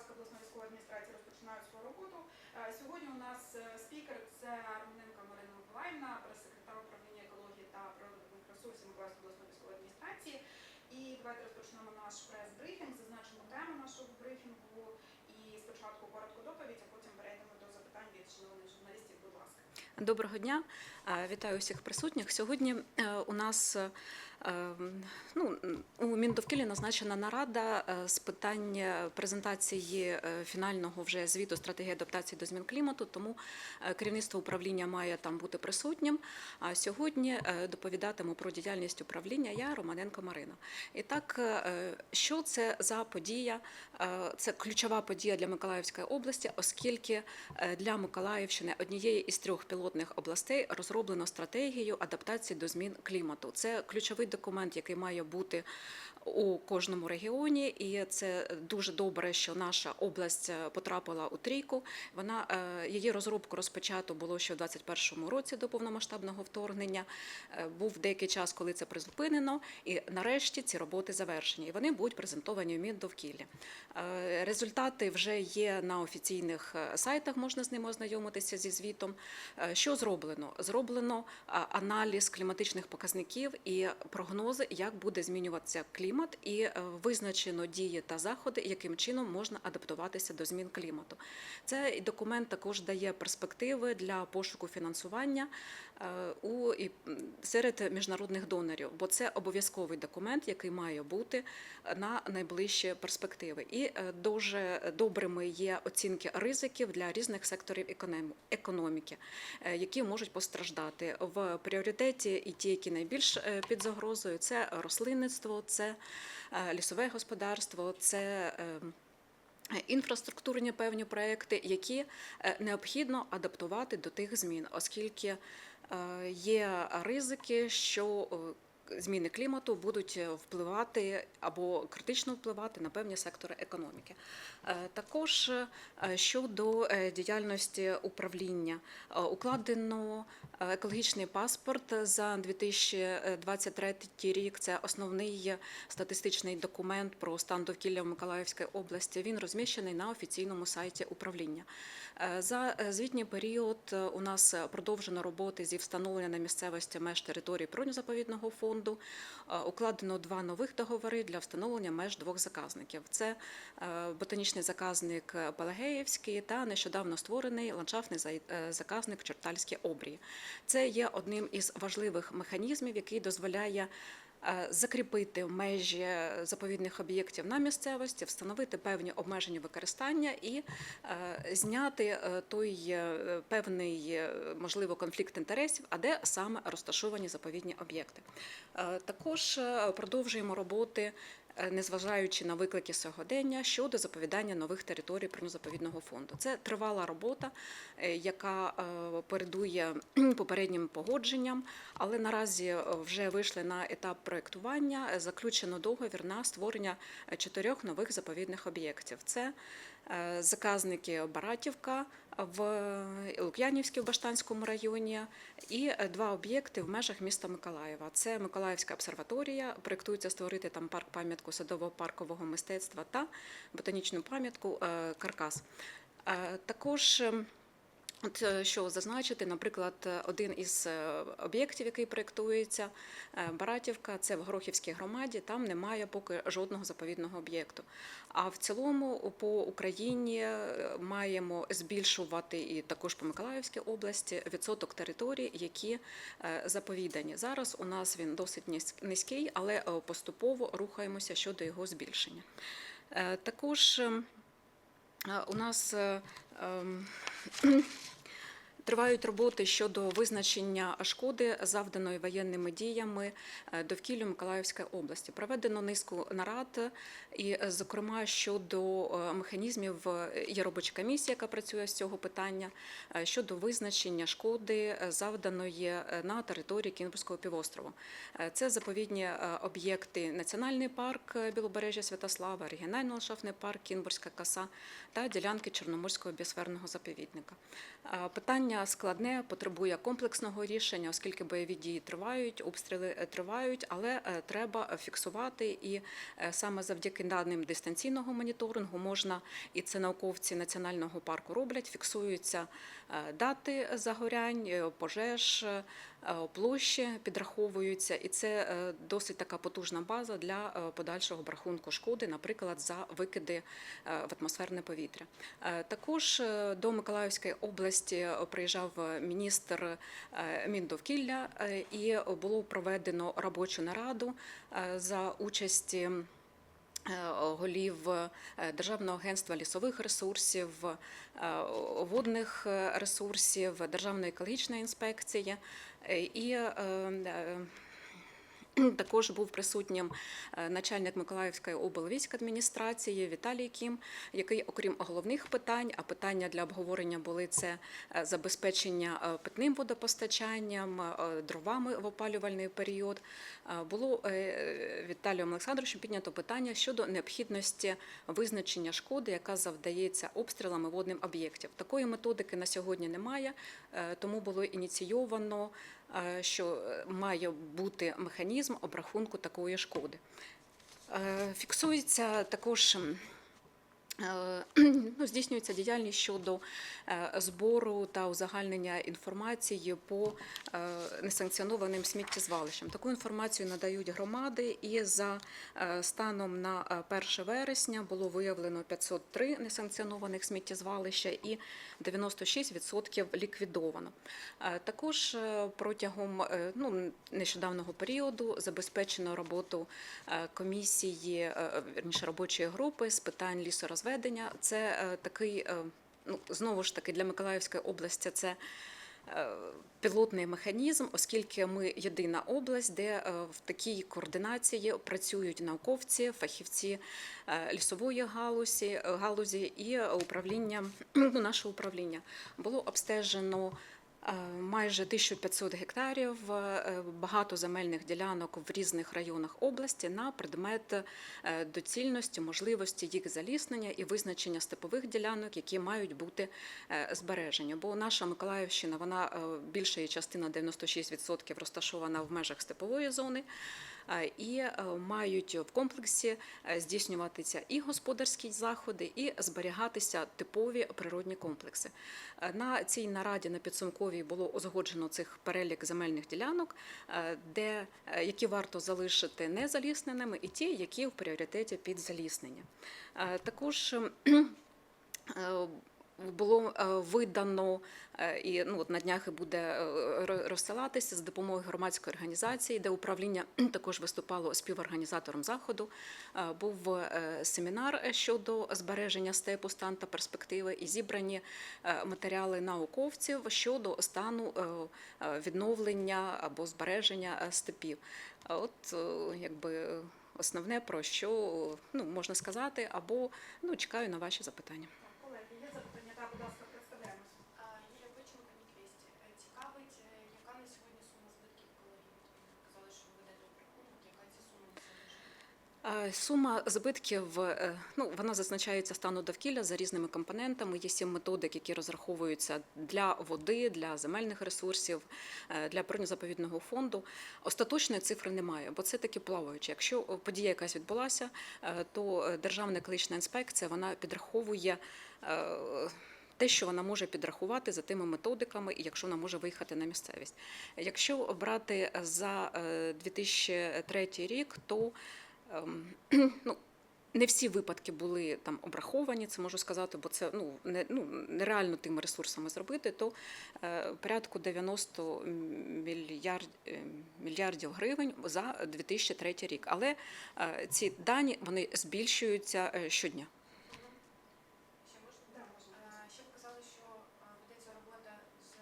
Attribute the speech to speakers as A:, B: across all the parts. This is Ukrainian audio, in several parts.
A: Миколаївська обласна військова адміністрація розпочинають свою роботу. Е, Сьогодні у нас е, спікер це Романенко Марина Миколаївна, прес-секретар управління екології та природних ресурсів Миколаївської обласної військової адміністрації. І давайте розпочнемо наш прес-брифінг, зазначимо тему нашого брифінгу. І спочатку коротку доповідь, а потім перейдемо до запитань від шановних журналістів. Будь ласка.
B: Доброго дня, Е, вітаю всіх присутніх. Сьогодні у нас ну, у Міндовкілі назначена нарада е, з питань презентації е, фінального вже звіту стратегії адаптації до змін клімату. Тому е, керівництво управління має там бути присутнім. А сьогодні доповідатиму про діяльність управління я, Романенко Марина. І так, що це за подія? Це ключова подія для Миколаївської області, оскільки для Миколаївщини однієї із трьох пілотних областей розроблено стратегію адаптації до змін клімату. Це ключовий документ, який має бути у кожному регіоні, і це дуже добре, що наша область е, потрапила у трійку. Вона е, її розробку розпочато було ще в 2021 році до повномасштабного вторгнення. Е, Був деякий час, коли це призупинено, і нарешті ці роботи завершені. І вони будуть презентовані в Міндовкіллі. Результати вже є на офіційних сайтах. Можна з ними ознайомитися зі звітом. Що зроблено? Зроблено аналіз кліматичних показників і прогнози, як буде змінюватися клімат, і е, визначено дії та заходи, яким чином можна адаптуватися до змін клімату. Цей документ також дає перспективи для пошуку фінансування у і серед міжнародних донорів, бо це обов'язковий документ, який має бути на найближчі перспективи. І е, дуже добрими є оцінки ризиків для різних секторів економіки, е, які можуть постраждати в пріоритеті. І ті, які найбільш е, під загрозою, це рослинництво, це е, лісове господарство, це е, інфраструктурні певні проекти, які е, необхідно адаптувати до тих змін, оскільки е, є ризики, що е, Зміни клімату будуть е, впливати або критично впливати на певні сектори економіки. Е, Також е, щодо діяльності управління укладено екологічний паспорт за 2023 рік. Це основний статистичний документ про стан довкілля в Миколаївській області. Він розміщений на офіційному сайті управління. За звітній період у нас продовжено роботи зі встановлення на місцевості меж території природно-заповідного фонду. Е, Укладено два нових договори для встановлення меж двох заказників. Це е, ботанічний заказник Пелагеївський та нещодавно створений ландшафтний е, заказник Чортальські обрії. Це є одним із важливих механізмів, який дозволяє е, закріпити межі заповідних об'єктів на місцевості, встановити певні обмеження використання і е, зняти е, той е, певний е, можливо конфлікт інтересів, а де саме розташовані заповідні об'єкти. Е, Також е, продовжуємо роботи. Е, Незважаючи на виклики сьогодення щодо заповідання нових територій природно-заповідного фонду, це тривала робота, е, яка е, передує попереднім погодженням, але наразі вже вийшли на етап проєктування. е, Заключено договір на створення чотирьох нових заповідних об'єктів. Це заказники Баратівка в Лук'янівській в Баштанському районі і е, два об'єкти в межах міста Миколаєва. Це Миколаївська обсерваторія. Проєктується створити там парк пам'ятку садово-паркового мистецтва та ботанічну пам'ятку е, Каркас. Е, Також ем, От е, що зазначити, наприклад, е, один із е, об'єктів, який проєктується, Баратівка, це в Горохівській громаді. Там немає поки жодного заповідного об'єкту. А в цілому по Україні маємо збільшувати і також по Миколаївській області відсоток територій, які заповідані. Зараз у нас він досить низький, але поступово рухаємося щодо його збільшення. Також ем, у нас 嗯 Тривають роботи щодо визначення шкоди, завданої воєнними діями е, довкіллю Миколаївської області. Проведено низку нарад, і, е, зокрема, щодо е, механізмів є робоча комісія, яка працює з цього питання щодо визначення шкоди, завданої на території Кінбурзького півострову. Це заповідні об'єкти Національний парк Білобережжя Святослава, регіональний ландшафтний парк Кінбурзька коса та ділянки Чорноморського біосферного заповідника. Питання Питання складне, потребує комплексного рішення, оскільки бойові дії тривають, обстріли е, тривають, але е, треба фіксувати. І е, саме завдяки даним дистанційного моніторингу можна, і це науковці національного парку роблять, фіксуються дати загорянь, пожеж, площі підраховуються, і це е, досить така потужна база для е, подальшого обрахунку шкоди, наприклад, за викиди е, в атмосферне повітря. Е, Також е, до Миколаївської області е, приїжджав е, міністр е, Міндовкілля е, і було проведено робочу нараду е, за участі е, голів е, Державного агентства лісових ресурсів, е, водних е, ресурсів, Державної екологічної інспекції е, і е, е, також був присутнім е, начальник Миколаївської облвійськадміністрації Віталій Кім, який, окрім головних питань, а питання для обговорення були це е, забезпечення е, питним водопостачанням, е, дровами в опалювальний період. е, Було е, Віталієм Олександровичем піднято питання щодо необхідності визначення шкоди, яка завдається обстрілами водним об'єктів. Такої методики на сьогодні немає, е, тому було ініційовано е, що е, має бути механізм обрахунку такої шкоди. Е, Фіксується також. Е, Ну, здійснюється діяльність щодо е, збору та узагальнення інформації по е, несанкціонованим сміттєзвалищам. Таку інформацію надають громади, і за станом на е, 1 вересня було виявлено 503 несанкціонованих сміттєзвалища і 96% ліквідовано. Також протягом ну, нещодавнього періоду забезпечено роботу комісії, робочої групи з питань лісорозведення. Це е, такий, е, ну знову ж таки, для Миколаївської області це. е, Пілотний механізм, оскільки ми єдина область, де в такій координації працюють науковці, фахівці лісової галузі, галузі і управління ну, наше управління було обстежено майже 1500 гектарів, е, багато земельних ділянок в різних районах області на предмет е, доцільності, можливості їх заліснення і визначення степових ділянок, які мають бути е, збережені. Бо наша Миколаївщина, вона е, більша її частина 96% розташована в межах степової зони. І е, мають в комплексі е, здійснюватися і господарські заходи, і зберігатися типові природні комплекси. Е, На цій нараді на підсумковій було узгоджено цих перелік земельних ділянок, де які варто залишити незалісненими, і ті, які в пріоритеті під заліснення. Також було е, видано е, і ну от на днях і буде е, розсилатися з допомогою громадської організації, де управління також виступало співорганізатором заходу. Був семінар щодо збереження степу, стан та перспективи, і зібрані матеріали науковців щодо стану відновлення або збереження степів. От якби основне про що ну можна сказати, або ну чекаю на ваші запитання.
A: Так, колеги, є запитання? Так, будь ласка, представляємося.
C: А, Юлія Пиченко, Ніквесті. Е, Цікавить, е, яка на сьогодні сума збитків екології? Ви казали, що ви ведете обрахунок, яка ці сума на сьогоднішній день?
B: Е, Сума збитків е, ну вона зазначається стану довкілля за різними компонентами. Є сім методик, які розраховуються для води, для земельних ресурсів, е, для природно-заповідного фонду. Остаточної цифри немає, бо це таки плаваюче. Якщо подія якась відбулася, е, то е, Державна екологічна інспекція вона підраховує. е, Те, що вона може підрахувати за тими методиками, і якщо вона може виїхати на місцевість. Якщо брати за е, 2003 рік, то ну, не всі випадки були там обраховані, це можу сказати, бо це ну, не, ну, нереально тими ресурсами зробити, то е, порядку 90 мільярд, е, мільярдів гривень за 2003 рік. Але е, ці дані вони збільшуються е, щодня.
C: Ще можна? Що е, ведеться робота з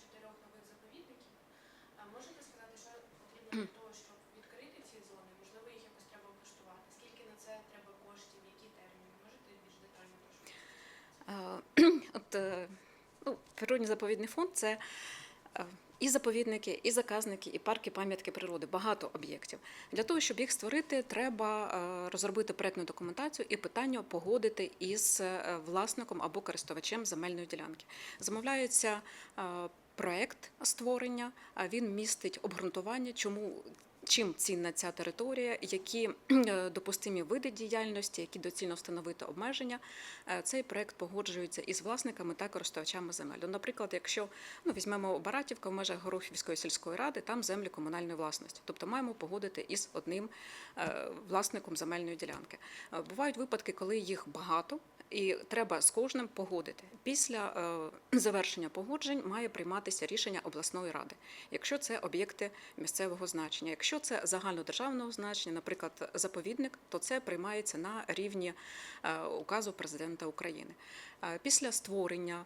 C: чотирьох нових заповідників. Можете сказати, що потрібно для того, щоб відкрити ці зони? Можливо, їх якось треба облаштувати? Скільки на це треба коштів, які терміни? Можете більш детально прошу?
B: Е, От, е, ну, природний заповідний фонд це е, і заповідники, і заказники, і парки пам'ятки природи, багато об'єктів. Для того, щоб їх створити, треба е, розробити проектну документацію і питання погодити із власником або користувачем земельної ділянки. Замовляється проект створення, він містить обґрунтування, чому. Чим цінна ця територія, які е, допустимі види діяльності, які доцільно встановити обмеження, Е, цей проект погоджується із власниками та користувачами земель. Ну, Наприклад, якщо ну, візьмемо Баратівка в межах Горохівської сільської ради, там землі комунальної власності. Тобто маємо погодити із одним е, власником земельної ділянки. Бувають випадки, коли їх багато. І треба з кожним погодити. Після е, завершення погоджень має прийматися рішення обласної ради, якщо це об'єкти місцевого значення. Якщо це загальнодержавного значення, наприклад, заповідник, то це приймається на рівні е, указу президента України. Е, Після створення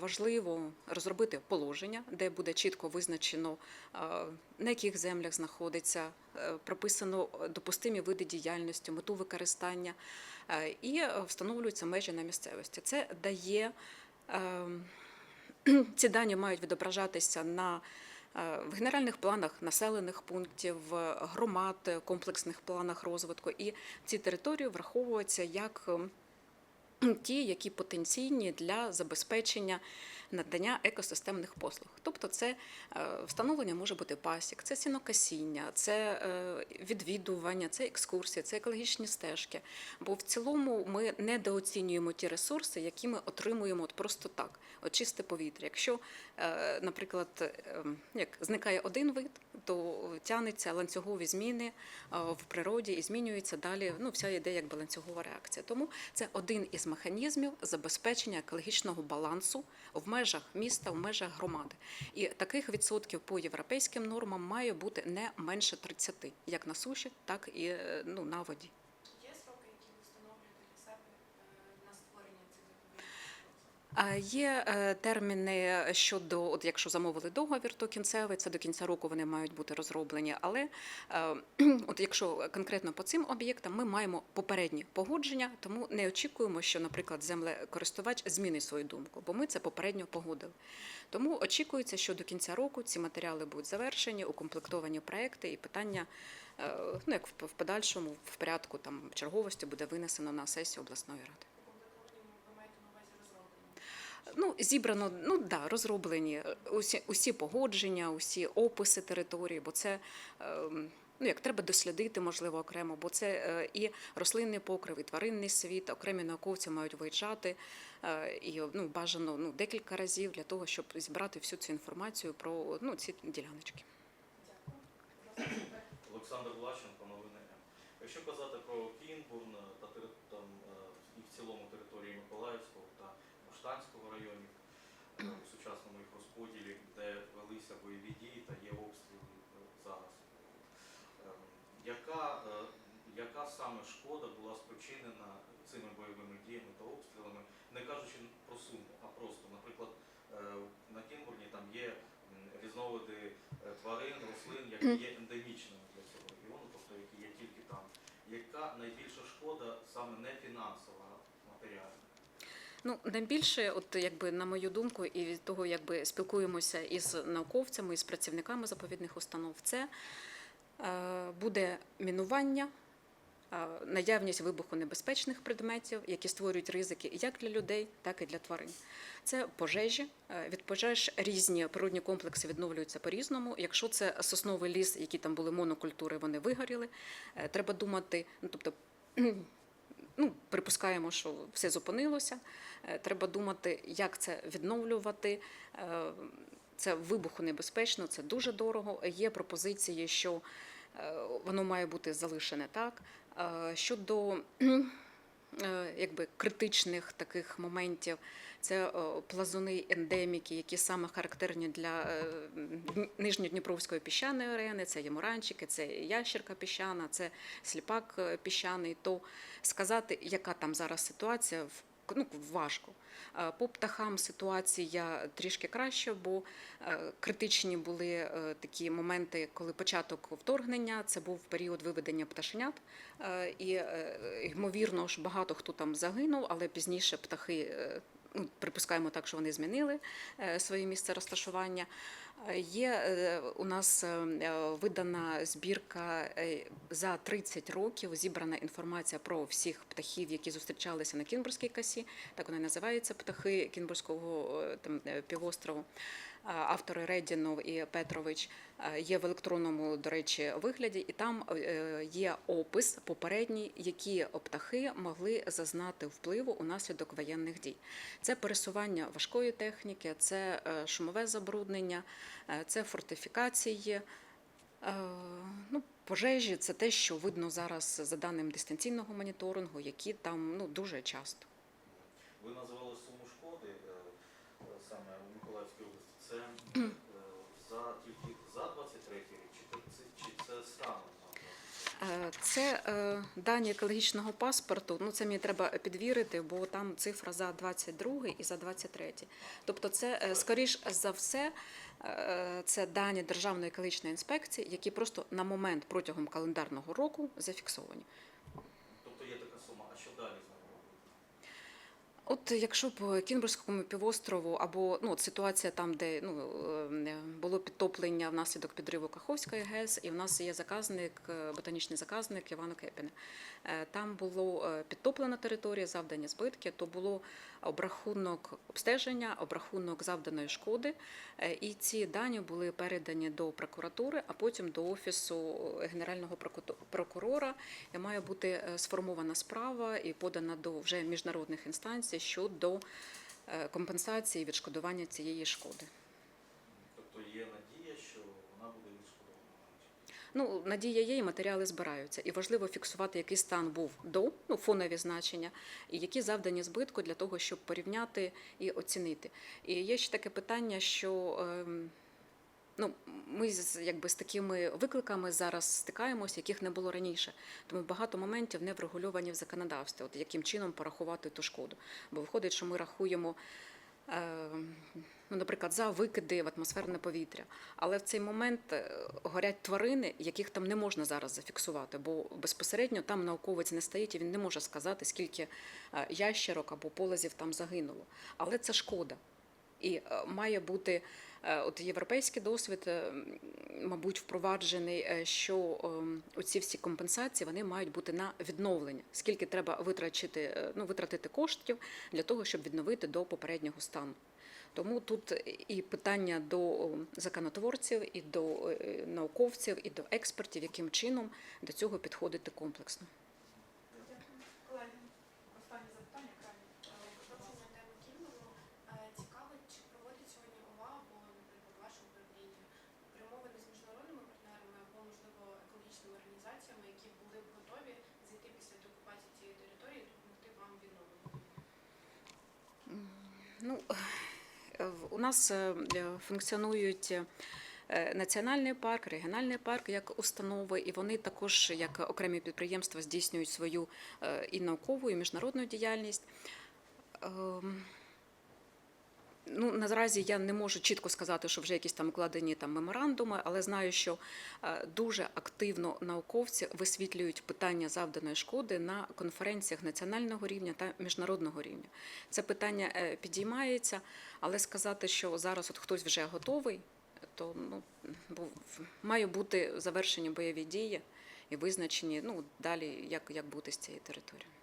B: важливо розробити положення, де буде чітко визначено, е, на яких землях знаходиться, е, прописано допустимі види діяльності, мету використання е, і е, встановлюються межі на місцевості. Це дає е, ці дані мають відображатися на е, в генеральних планах населених пунктів, громад, е, комплексних планах розвитку, і ці території враховуються як ті, які потенційні для забезпечення надання екосистемних послуг. Тобто, це е, встановлення може бути пасік, це сінокасіння, це е, відвідування, це екскурсії, це екологічні стежки. Бо в цілому ми недооцінюємо ті ресурси, які ми отримуємо от просто так, от чисте повітря. Якщо, наприклад, е, як зникає один вид, то тягнеться ланцюгові зміни е, в природі і змінюється далі. Ну, вся йде якби ланцюгова реакція. Тому це один із механізмів забезпечення екологічного балансу в межах міста, в межах громади. І таких відсотків по європейським нормам має бути не менше 30, як на суші, так і е, ну, на воді.
C: Є сроки, які ви встановлюєте для себе е, на створення цих заповідників?
B: А Є е, терміни щодо, от якщо замовили договір, то кінцевий це до кінця року вони мають бути розроблені. Але е, от якщо конкретно по цим об'єктам, ми маємо попередні погодження, тому не очікуємо, що, наприклад, землекористувач змінить свою думку, бо ми це попередньо погодили. Тому очікується, що до кінця року ці матеріали будуть завершені, укомплектовані проекти і питання, е, ну як в подальшому в порядку там черговості буде винесено на сесію обласної ради.
C: Укомплектовані ви маєте на увазі розроблені?
B: Ну, зібрано, ну да, розроблені усі, усі погодження, усі описи території, бо це ем, ну як треба дослідити, можливо, окремо, бо це е, і рослинний покрив, і тваринний світ, окремі науковці мають виїжджати е, і ну, бажано ну, декілька разів для того, щоб зібрати всю цю інформацію про ну, ці діляночки.
D: Олександр Влащенко, новини Якщо казати про Кінбурн е, та там, е, і в цілому території Миколаївського та Штанського районів е, у сучасному їх розподілі, де велися бойові дії та є обстріли е, зараз, е, яка, е, яка саме шкода була спричинена цими бойовими діями та обстрілами, не кажучи про суму, а просто, наприклад, е, на Кінбурні там є різновиди е, тварин, рослин, які є ендемічними для цього регіону, тобто які є тільки там. Яка найбільша шкода саме не фінансова, а матеріальна?
B: Ну, найбільше, от якби на мою думку, і від того, якби спілкуємося із науковцями, із працівниками заповідних установ, це е, буде мінування, наявність вибухонебезпечних предметів, які створюють ризики як для людей, так і для тварин. Це пожежі. Е, Від пожеж різні природні комплекси відновлюються по-різному. Якщо це сосновий ліс, які там були монокультури, вони вигоріли. Е, Треба думати, ну тобто. Ну, припускаємо, що все зупинилося. Е, Треба думати, як це відновлювати. Це вибухонебезпечно, це дуже дорого. Є пропозиції, що воно має бути залишене так. Е, Щодо е, якби критичних таких моментів, це е, плазуни ендеміки, які саме характерні для нижньодніпровської піщаної арени, це ямуранчики, це ящерка піщана, це сліпак піщаний. То сказати, яка там зараз ситуація, в- ну, важко. Е, По птахам ситуація трішки краща, бо е, критичні були е, такі моменти, коли початок вторгнення, це був період виведення пташенят, і ймовірно ж багато хто там загинув, але пізніше птахи припускаємо так, що вони змінили е, своє місце розташування. Е, Є е, у нас видана збірка за 30 років зібрана інформація про всіх птахів, які зустрічалися на Кінбурзькій касі. Так вона називається птахи Кінбурзького там, півострову. Автори Редінов і Петрович е, є в електронному, до речі, вигляді, і там е, є опис попередній, які птахи могли зазнати впливу унаслідок воєнних дій. Це пересування важкої техніки, це е, шумове забруднення, це фортифікації. Ну, пожежі це те, що видно зараз за даним дистанційного моніторингу, які там ну, дуже часто.
D: Ви назвали суму шкоди е, е, саме у Миколаївській області. Це е, за тільки за 23 чи це, чи це станом на 23?
B: Е, Це е, дані екологічного паспорту. Ну це мені треба підвірити, бо там цифра за 22 і за 23. Тобто, це е, скоріш за все, це дані Державної екологічної інспекції, які просто на момент протягом календарного року зафіксовані.
D: Тобто є така сума, а що далі з ними робити?
B: От якщо по Кінбурзькому півострову або ну от ситуація там, де ну е, було підтоплення внаслідок підриву Каховської ГЕС, і в нас є заказник, е, ботанічний заказник Івана Кепіна. Е, Там було е, підтоплена територія, завдані збитки, то було обрахунок обстеження, обрахунок завданої шкоди, е, і ці дані були передані до прокуратури, а потім до офісу генерального прокурора. Має бути е, сформована справа і подана до вже міжнародних інстанцій щодо е, компенсації відшкодування цієї шкоди.
D: Тобто є надія, що вона буде відшкодована.
B: Ну, надія є, і матеріали збираються. І важливо фіксувати, який стан був до, ну, фонові значення, і які завдані збитку для того, щоб порівняти і оцінити. І є ще таке питання, що ем, ну, ми з, якби, з такими викликами зараз стикаємося, яких не було раніше. Тому багато моментів не врегульовані в законодавстві, от яким чином порахувати ту шкоду. Бо виходить, що ми рахуємо. ем, Ну, наприклад, за викиди в атмосферне повітря. Але в цей момент е, горять тварини, яких там не можна зараз зафіксувати, бо безпосередньо там науковець не стоїть і він не може сказати, скільки е, ящерок або полазів там загинуло. Але це шкода. І е, має бути е, от європейський досвід, е, мабуть, впроваджений, е, що оці всі компенсації вони мають бути на відновлення. Скільки треба витрачити, е, ну, витратити коштів для того, щоб відновити до попереднього стану. Тому тут і питання до законотворців, і до е, науковців, і до експертів, яким чином до цього підходити комплексно.
A: Дякую. Колеги, останнє запитання, крайнє.
C: Продовження теми Кінбурну. Е, Цікавить, чи проводить сьогодні ОВА або, наприклад, ваше управління перемовини з міжнародними партнерами або, можливо, екологічними організаціями, які були б готові зайти після деокупації цієї території і допомогти вам відновити?
B: Ну, у нас е, е, функціонують е, національний парк, регіональний парк як установи, і вони також, як окремі підприємства, здійснюють свою і наукову, і міжнародну діяльність. Ну, наразі я не можу чітко сказати, що вже якісь там укладені там меморандуми, але знаю, що е, дуже активно науковці висвітлюють питання завданої шкоди на конференціях національного рівня та міжнародного рівня. Це питання е, підіймається, але сказати, що зараз от хтось вже готовий, то ну має бути завершені бойові дії і визначені ну далі, як, як бути з цією територією.